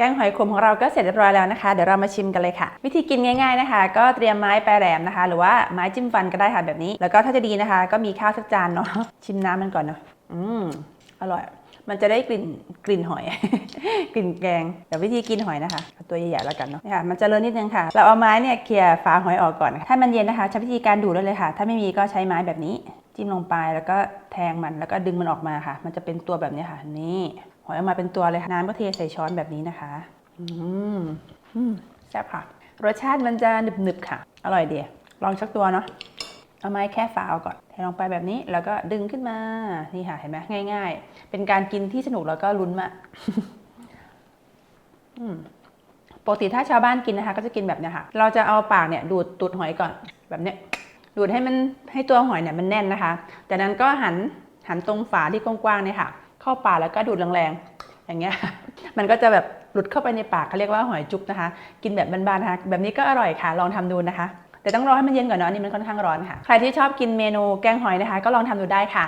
แกงหอยขมของเราก็เสร็จเรียบร้อยแล้วนะคะ เดี๋ยวเรามาชิมกันเลยค่ะ วิธีกินง่ายๆนะคะ ก็เตรียมไม้ปลายแหลมนะคะ หรือว่าไม้จิ้มฟันก็ได้ค่ะแบบนี้ แล้วก็ถ้าจะดีนะคะ ก็มีข้าวสักจานเนาะชิมน้ำมันก่อนเนาะอืมอร่อย มันจะได้กลิ่นกลิ่นหอย กลิ่นแกงเดี๋ยววิธีกินหอยนะคะเอาตัวใหญ่ๆแล้วกันเนาะนี่ค่ะมันจะเลอะนิดนึงค่ะ เราเอาไม้เนี่ยเคลียร์ฝาหอยออกก่อน ถ้ามันเย็นนะคะใช้วิธีการดูดเลยค่ะ ถ้าไม่มีก็ใช้ไม้แบบนี้ จิ้มลงไปแล้วก็แทงมันแล้วก็ดึงมันออกมาค่ะ มันจะเป็นตัวแบบนี้ค่ะนี่หอยออกมาเป็นตัวเลยค่ะน้ำก็เทใส่ช้อนแบบนี้นะคะ อืมแซ่บค่ะ รสชาติมันจะหนึบๆค่ะ อร่อยเดียลองชักตัวเนาะเอาไม้แค่ฝาเอาก่อนเทลงไปแบบนี้แล้วก็ดึงขึ้นมานี่ค่ะเห็นไหมง่าย ๆ เป็นการกินที่สนุกแล้วก็ลุ้นมากปกติถ้าชาวบ้านกินนะคะ ก็จะกินแบบนี้ค่ะ เราจะเอาปากเนี่ยดูดตูดหอยก่อนแบบเนี้ย ดูดให้มันให้ตัวหอยเนี่ยมันแน่นนะคะ จากนั้นก็หันหันตรงฝาที่กว้างๆเนี่ยค่ะ เข้าปากแล้วก็ดูดแรงๆ อย่างเงี้ย มันก็จะแบบหลุดเข้าไปในปากเขาเรียกว่าหอยจุกนะคะ กินแบบบ้านๆนะคะแบบนี้ก็อร่อยค่ะ ลองทำดูนะคะแต่ต้องรอให้มันเย็นก่อนเนาะอันนี่มันค่อนข้างร้อนค่ะ ใครที่ชอบกินเมนูแกงหอยนะคะ ก็ลองทำดูได้ค่ะ